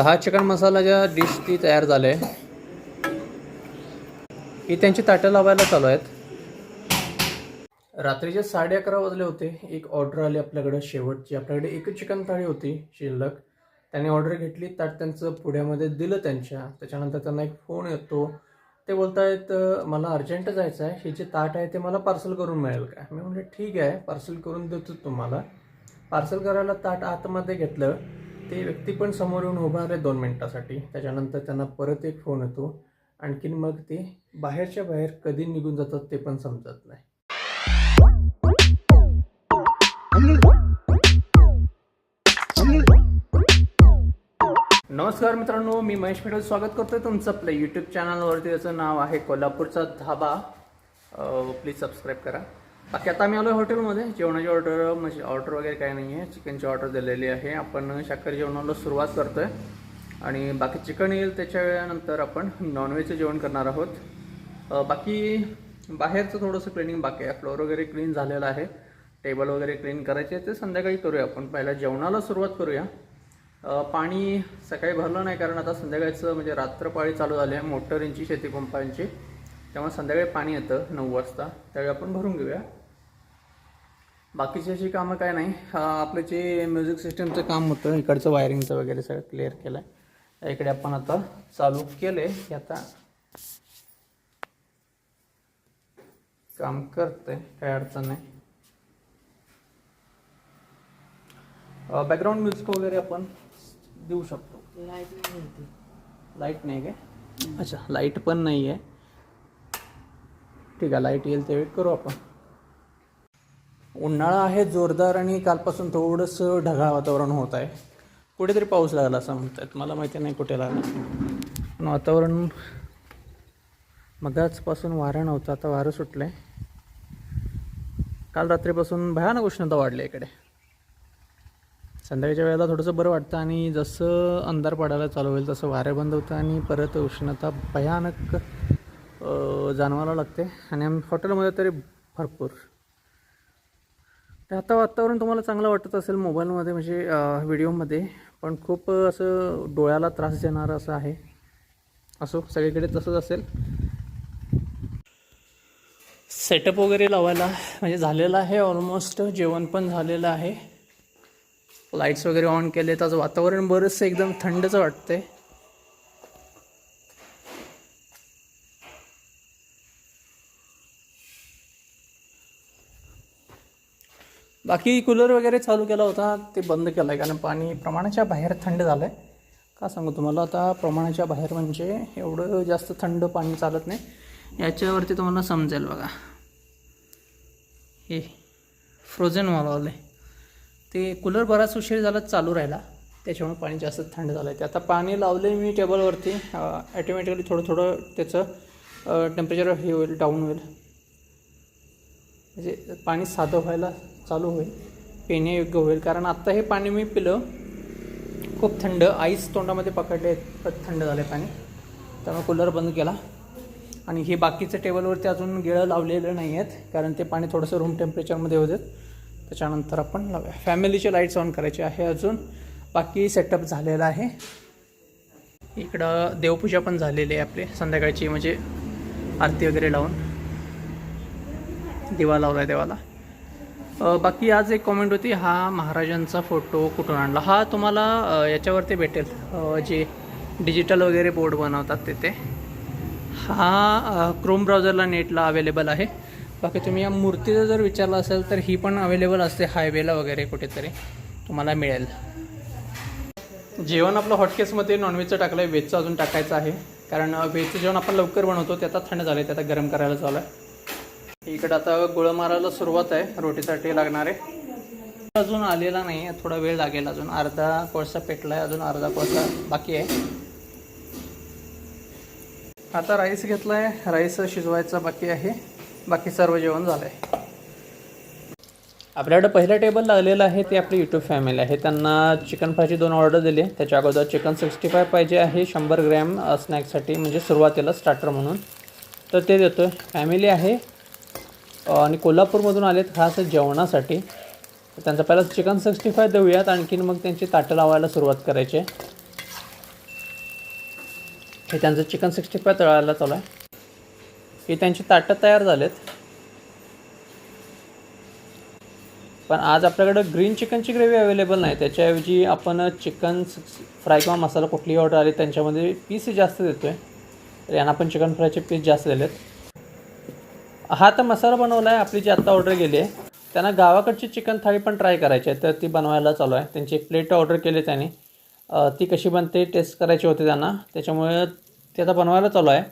सहा chicken मसालाच्या dish ती तयार झाल्या ही त्यांची ताटं लावायला चालू आहेत. रात्रीचे साडे अकरा वाजले होते. एक ऑर्डर आली आपल्याकडं शेवटची. आपल्याकडे एकच चिकन थाळी होती शिल्लक. त्यांनी ऑर्डर घेतली. ताट त्यांचं पुढ्यामध्ये दिलं त्यांच्या. त्याच्यानंतर त्यांना एक फोन येतो. ते बोलतायत मला अर्जंट जायचं आहे. हे जे ताट आहे ते मला पार्सल करून मिळेल का? मी म्हटलं ठीक आहे. पार्सल करून देतो तुम्हाला. पार्सल करायला ताट आतमध्ये घेतलं. ते व्यक्ती पण समोर येऊन उभा राहिले दोन मिनटासाठी. त्याच्यानंतर त्यांना परत एक फोन येतो. आणखीन मग ते बाहेरच्या बाहेर कधी निघून जातात ते पण समजत नाही. नमस्कार मित्रांनो मी महेश पेठल स्वागत करतोय तुमचं आपल्या यूट्यूब चॅनलवरती त्याचं नाव आहे कोल्हापूरचा धाबा. प्लीज सबस्क्राईब करा. बाकी आता आम्ही आलो हॉटेलमध्ये. जेवणाची ऑर्डर म्हणजे ऑर्डर वगैरे काही नाही आहे चिकनची ऑर्डर दिलेली आहे. आपण शाकाहारी जेवणाला सुरुवात करतोय. आणि बाकी चिकन येईल त्याच्या वेळानंतर आपण नॉनव्हेजचं जेवण करणार आहोत. बाकी बाहेरचं थोडंसं क्लिनिंग बाकी आहे. फ्लोअर वगैरे क्लीन झालेलं आहे. टेबल वगैरे क्लीन करायचे ते संध्याकाळी करूया आपण. पहिल्या जेवणाला सुरुवात करूया. पाणी सकाळी भरलं नाही कारण आता संध्याकाळचं म्हणजे रात्रपाळी चालू झाली आहे. मोटरींची शेतीपंपांची त्यामुळे संध्याकाळी पाणी येतं नऊ वाजता. त्यावेळी आपण भरून घेऊया. बाकीची अशी कामं काय नाही. आपलं जे म्युझिक सिस्टमचं काम होतं इकडचं वायरिंगचं वगैरे सगळं क्लिअर केलं आहे इकडे आपण आता चालू केले की आता काम करते काही अडचण नाही. बॅकग्राऊंड म्युझिक वगैरे आपण देऊ शकतो. लाइट नाही काय? अच्छा लाइट पण नाही आहे ठीक आहे लाइट येईल ते वेट करू आपण. उन्हाळा आहे जोरदार आणि कालपासून थोडंसं ढगाळ वातावरण होत आहे. कुठेतरी पाऊस लागला असं म्हणतात. मला माहिती नाही कुठे लागला. पण वातावरण मगाचपासून वारं नव्हतं आता वारं सुटलं आहे काल रात्रीपासून भयानक उष्णता वाढली आहे इकडे. संध्याकाळच्या वेळेला थोडंसं बरं वाटतं आणि जसं अंधार पडायला चालू होईल तसं वारे बंद होतं आणि परत उष्णता भयानक जाणवायला लागते. आणि आम्ही हॉटेलमध्ये तरी भरपूर आता वातावरण तुम्हाला चांगलं वाटत असेल मोबाईलमध्ये म्हणजे व्हिडिओमध्ये पण खूप असं डोळ्याला त्रास देणारं असं आहे. असो सगळीकडे तसंच असेल. सेटअप वगैरे लावायला म्हणजे झालेलं आहे ऑलमोस्ट जेवण पण झालेलं आहे. लाईट्स वगैरे ऑन केले तर वातावरण बरंचसं एकदम थंडच वाटतंय. बाकी कूलर वगैरे चालू केला होता ते बंद केलं आहे कारण पाणी प्रमाणाच्या बाहेर थंड झालं आहे का सांगू तुम्हाला? आता प्रमाणाच्या बाहेर म्हणजे एवढं जास्त थंड पाणी चालत नाही. याच्यावरती तुम्हाला समजेल बघा. हे फ्रोझन वाला. ते कूलर बराच उशीर झाला चालू राहिला. त्याच्यामुळे पाणी जास्त थंड झालं आहे ते आता पाणी लावले मी टेबलवरती ॲटोमॅटिकली थोडं थोडं त्याचं टेम्परेचर हे होईल डाऊन होईल. म्हणजे पाणी साधं व्हायला चालू होईल. पिण्यायोग्य होईल. कारण आत्ता हे पाणी मी पिलं खूप थंड आईस तोंडामध्ये पकडले थंड झाले पाणी. त्यामुळे कूलर बंद केला. आणि हे बाकीचं टेबलवरती अजून गिळं लावलेलं नाही आहेत कारण ते पाणी थोडंसं रूम टेम्परेचरमध्ये होते त्याच्यानंतर आपण लावूया. फॅमिलीचे लाईट्स ऑन करायचे आहे अजून. बाकी सेटअप झालेला आहे. इकडं देवपूजा पण झालेली आहे आपली. संध्याकाळची म्हणजे आरती वगैरे लावून. दिवा लावला आहे देवाला. बाकी आज एक कॉमेंट होती हा महाराजांचा फोटो कुठून आणला? हा तुम्हाला याच्यावरती भेटेल. जे डिजिटल वगैरे बोर्ड बनवतात तिथे हा क्रोम ब्राउझरला नेटला अवेलेबल आहे. बाकी तुम्ही या मूर्तीचं जर विचारलं असेल तर ही पण अवेलेबल असते हायवेला वगैरे कुठेतरी. तुम्हाला मिळेल. जेवण आपलं हॉटकेसमध्ये नॉनव्हेजचं टाकलं आहे व्हेजचं अजून टाकायचं आहे. कारण व्हेजचं जेवण आपण लवकर बनवतो ते आता थंड झालं आहे ते आता गरम करायला चालू आहे. इकडं आता गुळं मारायला सुरुवात आहे रोटीसाठी लागणारे. अजून आलेला नाही आहे थोडा वेळ लागेल अजून. अर्धा कोळसा पेटला आहे अजून अर्धा कोळसा बाकी आहे. आता राईस घेतला आहे राईस शिजवायचा बाकी आहे. बाकी सर्व जेवण झालं आहे आपल्याकडं पहिलं टेबल लागलेलं आहे ते आपली यूट्यूब फॅमिली आहे. त्यांना चिकन फ्रायची दोन ऑर्डर दिली. त्याच्या अगोदर चिकन सिक्स्टी फाय पाहिजे आहे शंभर ग्रॅम स्नॅक्ससाठी म्हणजे सुरुवातीला स्टार्टर म्हणून. तर ते देतो आहे फॅमिली आहे आणि कोल्हापूरमधून आलेत खास जेवणासाठी. त्यांचा त्यांचं पहिला चिकन सिक्स्टी फाय देऊयात. आणखीन मग त्यांची ताटं लावायला सुरुवात करायची. हे त्यांचं चिकन सिक्स्टी फाय तळायला चालू आहे. हे त्यांची ताटं तयार झालेत. पण आज आपल्याकडं ग्रीन चिकनची ग्रेव्ही अवेलेबल नाही. त्याच्याऐवजी आपण चिकन फ्राय किंवा मसाला कुठलीही ऑर्डर आली त्यांच्यामध्ये पीस जास्त देतो आहे तर यांना आपण चिकन फ्रायचे पीस जास्त दिलेत. हा तर मसाला बनवला आहे आपली जी आत्ता ऑर्डर गेली आहे त्यांना गावाकडची चिकन थाळी पण ट्राय करायची आहे तर ती बनवायला चालू आहे. त्यांची एक प्लेट ऑर्डर केली त्यांनी. ती कशी बनते टेस्ट करायची होती त्यांना. त्याच्यामुळे ते आता बनवायला चालू आहे.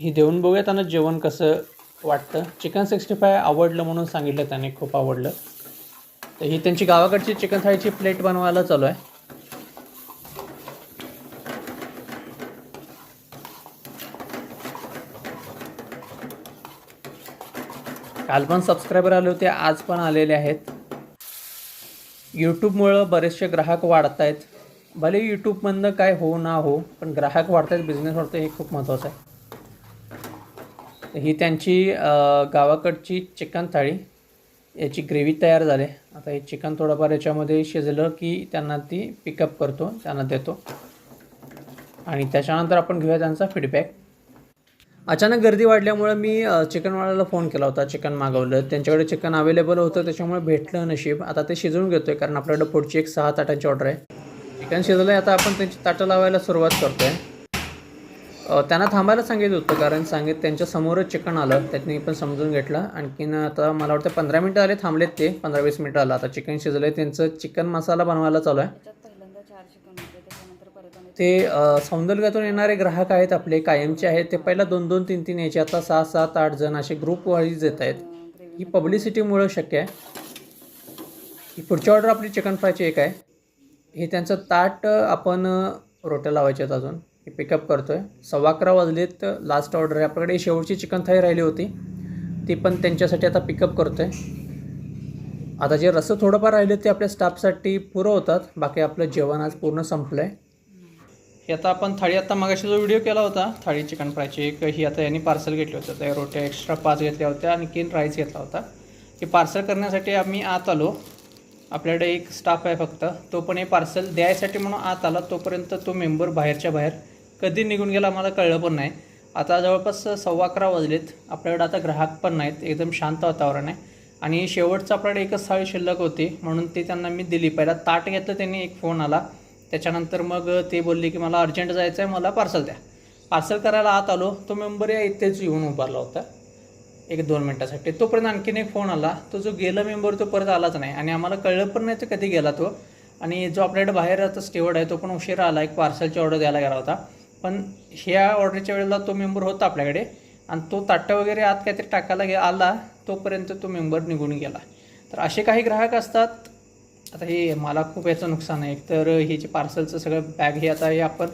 ही देऊन बघूया त्यांना जेवण कसं वाटतं. चिकन सिक्स्टी फाय आवडलं म्हणून सांगितलं त्याने खूप आवडलं. तर ही त्यांची गावाकडची चिकन थाळीची प्लेट बनवायला चालू आहे. काल पण सबस्क्रायबर आले होते आज पण आलेले आहेत. यूट्यूबमुळं बरेचसे ग्राहक वाढत आहेत भले यूट्यूबमधनं काय हो ना हो पण ग्राहक वाढत आहेत बिझनेस वाढतं हे खूप महत्त्वाचं आहे. तर ही त्यांची गावाकडची चिकन थाळी. याची ग्रेव्ही तयार झाली. आता हे चिकन थोडंफार याच्यामध्ये शिजलं की त्यांना ती पिकअप करतो त्यांना देतो. आणि त्याच्यानंतर आपण घेऊया त्यांचा फीडबॅक अचानक गर्दी वाढल्यामुळे मी चिकनवाल्याला फोन केला होता चिकन मागवलं. त्यांच्याकडे चिकन अवेलेबल होतं त्याच्यामुळे भेटलं नशीब. आता ते शिजवून घेतो आहे कारण आपल्याकडे पुढची एक सहा ताटांची ऑर्डर आहे. चिकन शिजलं आहे आता आपण त्यांची ताटं लावायला सुरुवात करतो आहे त्यांना थांबायला सांगितलं होतं कारण सांगित त्यांच्यासमोरच चिकन आलं. त्यांनी पण समजून घेतलं. आणखीन आता मला वाटतं पंधरा मिनटं आले थांबलेत ते पंधरा वीस मिनटं आलं. आता चिकन शिजलं आहे त्यांचं चिकन मसाला बनवायला चालू आहे त्याच्यात पहिल्यांदा चार चिकन होते त्याच्यानंतर परत आणि ते अ, सौंदर्यातून येणारे ग्राहक आहेत आपले कायमचे आहेत. ते पहिला दोन दोन तीन तीन यायचे. आता सहा सात आठ जण असे ग्रुप वाईज येत आहेत. ही पब्लिसिटीमुळं शक्य आहे. ही पुढची ऑर्डर आपली चिकन फ्रायची एक आहे. हे त्यांचं ताट आपण रोट्या लावायचे आहेत अजून. हे पिकअप करतो आहे सव्वा अकरा वाजलेत. लास्ट ऑर्डर आहे. आपल्याकडे शेवटची चिकन थाळी राहिली होती. ती पण त्यांच्यासाठी आता पिकअप करतो आहे आता जे रस्सं थोडंफार राहिले ते आपल्या स्टाफसाठी पुरं होतात. बाकी आपलं जेवण आज पूर्ण संपलं आहे याचा आता आपण थाळी आता मागाशी जो व्हिडिओ केला होता थाळी चिकन फ्रायची एक ही आता यांनी पार्सल घेतली होतं. त्या रोट्या एक्स्ट्रा पाच घेतल्या होत्या आणखीन राईस घेतला होता. हे पार्सल करण्यासाठी आम्ही आत आलो. आपल्याकडे एक स्टाफ आहे फक्त. तो पण हे पार्सल द्यायसाठी म्हणून आत आला. तोपर्यंत तो मेंबर बाहेरच्या बाहेर कधी निघून गेला आम्हाला कळलं पण नाही. आता जवळपास सव्वा अकरा वाजलेत. आपल्याकडे आता ग्राहक पण नाहीत. एकदम शांत वातावरण आहे. आणि शेवटचं आपल्याकडे एकच थाळी शिल्लक होती. म्हणून ते त्यांना मी दिली. पहिला ताट घेतलं त्यांनी एक फोन आला. त्याच्यानंतर मग ते बोलले की मला अर्जंट जायचं आहे मला पार्सल द्या. पार्सल करायला आत आलो. तो मेंबर या इथेच येऊन उभारला होता. एक दोन मिनटासाठी. तोपर्यंत आणखीन एक फोन आला. तो जो गेला मेंबर तो परत आलाच नाही. आणि आम्हाला कळलं पण नाही तो कधी गेला तो. आणि जो आपल्याकडे बाहेर आता स्टेवर्ड आहे तो पण उशिरा आला. एक पार्सलची ऑर्डर द्यायला गेला होता. पण ह्या ऑर्डरच्या वेळेला तो मेंबर होता आपल्याकडे. आणि तो ताटं वगैरे आत काहीतरी टाकायला गे आला. तोपर्यंत तो मेंबर निघून गेला. तर असे काही ग्राहक असतात. आता हे मला खूप याचं नुकसान आहे. एकतर हे जे पार्सलचं सगळं बॅग हे आता हे आपण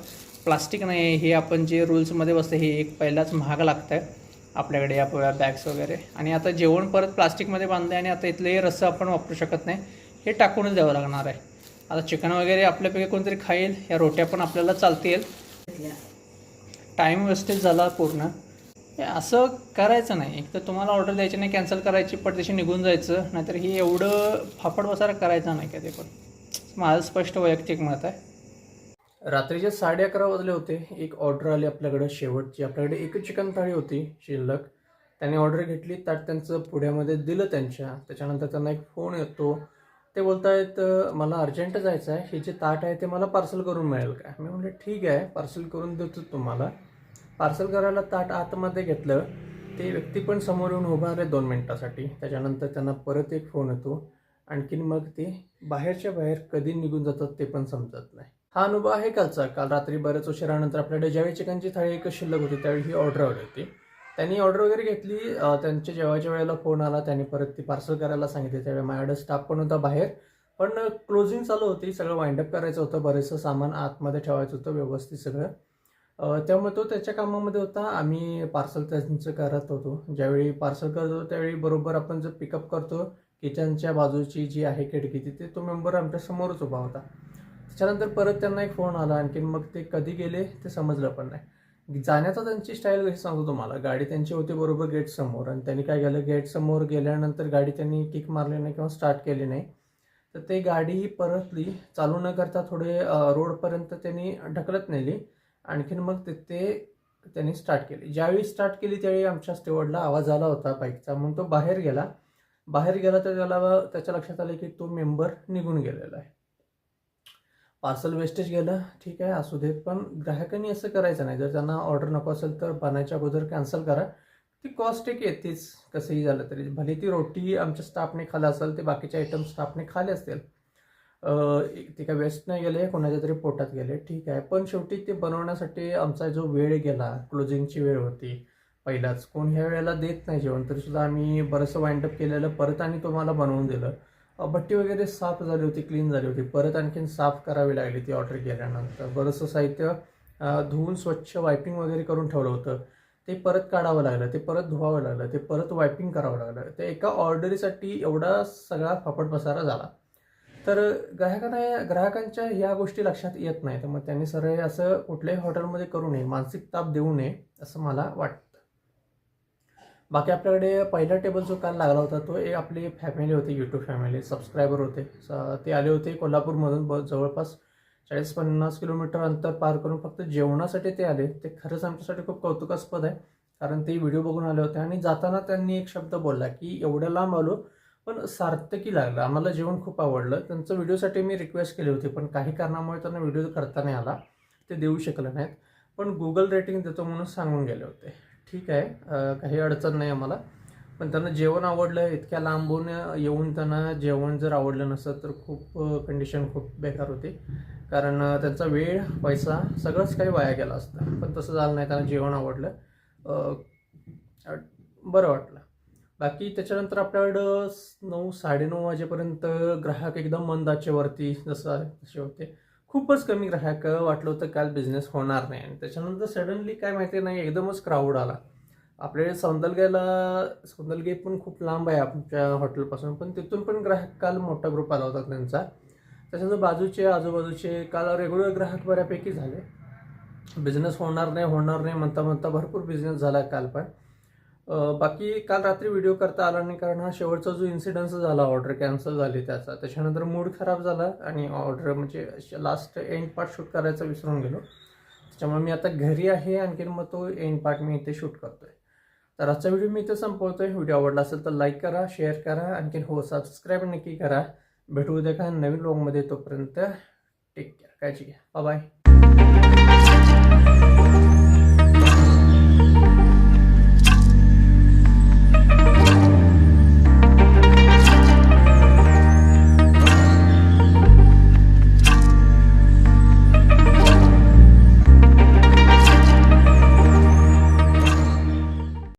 प्लास्टिक नाही हे आपण जे रूल्समध्ये बसतं हे एक पहिलाच महाग लागतं आहे आपल्याकडे या बॅग्स वगैरे. आणि आता जेवण परत प्लास्टिकमध्ये बांधलं आहे आणि आता इथलं हे रस्सं आपण वापरू शकत नाही हे टाकूनच द्यावं लागणार आहे. आता चिकन वगैरे आपल्यापैकी कोणतरी खाईल या रोट्या पण आपल्याला चालतील. टाईम वेस्टेज झाला पूर्ण. असं करायचं नाही. एक तर तुम्हाला ऑर्डर द्यायची नाही कॅन्सल करायची पटदेशी निघून जायचं. नाहीतर हे एवढं फाफड बसायला करायचं नाही का ते पण. माझं स्पष्ट वैयक्तिक मत आहे. रात्रीचे साडे अकरा वाजले होते. एक ऑर्डर आली आपल्याकडे शेवटची. आपल्याकडे एकच चिकन थाळी होती शिल्लक. त्यांनी ऑर्डर घेतली ताट त्यांचं पुढ्यामध्ये दिलं त्यांच्या. त्याच्यानंतर त्यांना एक फोन येतो. ते बोलत आहेत मला अर्जंट जायचं आहे. हे जे ताट आहे ते मला पार्सल करून मिळेल का? मी म्हटलं ठीक आहे. पार्सल करून देतो तुम्हाला. पार्सल करायला ताट आतमध्ये घेतलं ते व्यक्ती पण समोर येऊन उभा राहिले दोन मिनटासाठी. त्याच्यानंतर त्यांना परत एक फोन येतो. आणखीन मग ते बाहेरच्या बाहेर कधी निघून जातात ते पण समजत नाही. हा अनुभव आहे कालचा. काल रात्री बऱ्याच उशिरानंतर आपल्याकडे ज्यावेळी चिकनची थाळी एकच शिल्लक होती त्यावेळी ही ऑर्डर आली होती. त्यांनी ऑर्डर वगैरे घेतली. त्यांच्या जेवायच्या वेळेला फोन आला. त्यांनी परत ती पार्सल करायला सांगितले. त्यावेळी माझ्याकडे स्टाफ पण होता बाहेर. पण क्लोजिंग चालू होती. सगळं वाइंडअप करायचं होतं. बरेचसं सामान आतमध्ये ठेवायचं होतं. व्यवस्थित सगळं. त्यामुळे तो त्याच्या कामामध्ये होता. आम्ही पार्सल त्यांचं करत होतो. ज्यावेळी पार्सल करत होतो त्यावेळी बरोबर आपण जर पिकअप करतो किचनच्या बाजूची जी आहे खिडकी तिथे तो मेंबर आमच्या समोरच उभा होता. त्याच्यानंतर परत त्यांना एक फोन आला. आणखीन मग ते कधी गेले ते समजलं पण नाही. जाण्याचा त्यांची स्टाईल कशी सांगतो तुम्हाला. गाडी त्यांची होती बरोबर गेट समोर. आणि त्यांनी काय केलं गेट समोर गेल्यानंतर गाडी त्यांनी किक मारली नाही किंवा स्टार्ट केली नाही. तर ते गाडी परतली. चालू न करता थोडे रोडपर्यंत त्यांनी ढकलत नेली. आणखीन मग ते त्यांनी स्टार्ट केली. ज्यावेळी स्टार्ट केली त्यावेळी आमच्या स्टेवॉर्डला आवाज आला होता बाईकचा म्हणून तो बाहेर गेला. बाहेर गेला तर त्याला त्याच्या लक्षात आलं की तो मेंबर निघून गेलेला आहे. पार्सल वेस्टेज गेलं. ठीक आहे असू देत पण ग्राहकांनी असं करायचं नाही. जर त्यांना ऑर्डर नको असेल तर बनायच्या अगोदर कॅन्सल करा. ती कॉस्ट एक येतेच. कसंही झालं तरी. भले ती रोटी आमच्या स्टाफने खाल्लं असेल ते बाकीचे आयटम स्टाफने खाले असतील. ते काय वेस्ट नाही गेले कोणाच्या तरी पोटात गेले. ठीक आहे. पण शेवटी ते बनवण्यासाठी आमचा जो वेळ गेला क्लोजिंगची वेळ होती पहिलाच. कोण ह्या वेळेला देत नाही जेवण तरीसुद्धा आम्ही बरंचसं वाइंडअप केलेलं परत आणि तुम्हाला बनवून दिलं. भट्टी वगैरे साफ झाली होती क्लीन झाली होती. परत आणखीन साफ करावी लागली ती ऑर्डर केल्यानंतर. बरंचसं साहित्य धुवून स्वच्छ वायपिंग वगैरे करून ठेवलं होतं. ते परत काढावं लागलं ते परत धुवावं लागलं ते परत वायपिंग करावं लागलं. ते एका ऑर्डरीसाठी एवढा सगळा फापट पसारा झाला. तर ग्राहकांना ग्राहकांच्या ह्या गोष्टी लक्षात येत नाही तर मग त्यांनी सरळ असं कुठल्याही हॉटेलमध्ये करू नये मानसिक ताप देऊ नये असं मला वाटतं. बाकी आपल्याकडे पहिला टेबल जो काल लागला होता तो एक आपली फॅमिली होती यूट्यूब फॅमिली सबस्क्रायबर होते. स- ते आले होते कोल्हापूरमधून ब जवळपास चाळीस पन्नास किलोमीटर अंतर पार करून फक्त जेवणासाठी ते आले. ते खरंच आमच्यासाठी खूप कौतुकास्पद आहे. कारण ते व्हिडिओ बघून आले होते आणि जाताना त्यांनी एक शब्द बोलला की एवढ्या लांब आलो पण सार्थकी लागलं. आम्हाला जेवण खूप आवडलं. त्यांचं व्हिडिओसाठी मी रिक्वेस्ट केली होती पण काही कारणामुळे त्यांना व्हिडिओ करता नाही आला. ते देऊ शकले नाहीत. पण गुगल रेटिंग देतो म्हणून सांगून गेले होते. ठीक आहे. काही अडचण नाही आम्हाला. पण त्यांना जेवण आवडलं इतक्या लांबून येऊन त्यांना जेवण जर आवडलं नसतं तर खूप कंडिशन खूप बेकार होती. कारण त्यांचा वेळ पैसा सगळंच काही वाया गेला असतं. पण तसं झालं नाही. त्यांना जेवण आवडलं. बरं वाटलं. बाकी त्याच्यानंतर आपल्याकडं नऊ साडेनऊ वाजेपर्यंत ग्राहक एकदम मंदाचे वरती जसं तसे होते. खूपच कमी ग्राहक वाटलं होतं काल बिझनेस होणार नाही. आणि त्याच्यानंतर सडनली काय माहिती नाही एकदमच क्राऊड आला. आपल्या सौंदलग्याला सौंदलगे पण खूप लांब आहे आमच्या हॉटेलपासून पण तिथून पण ग्राहक काल मोठा ग्रुप आला होता त्यांचा. त्याच्यानंतर बाजूचे आजूबाजूचे काल रेग्युलर ग्राहक बऱ्यापैकी झाले. बिझनेस होणार नाही होणार नाही म्हणता म्हणता भरपूर बिझनेस झाला काल पण. बाकी काल रात्री व्हिडिओ करता आला नाही कारण हा शेवटचा जो इन्सिडन्स झाला ऑर्डर कॅन्सल झाली त्याचा. त्याच्यानंतर मूड खराब झाला आणि ऑर्डर म्हणजे लास्ट एंड पार्ट शूट करायचा विसरून गेलो. त्याच्यामुळे मी आता घरी आहे आणखीन मग तो एंड पार्ट मी इथे शूट करतोय. तर आजचा व्हिडिओ मी इथे संपवतोय. व्हिडिओ आवडला असेल तर लाईक करा शेअर करा आणखीन हो सबस्क्राईब नक्की करा. भेटू उद्या का नवीन ब्लॉगमध्ये तोपर्यंत टेक केअर काळजी घ्या. बाय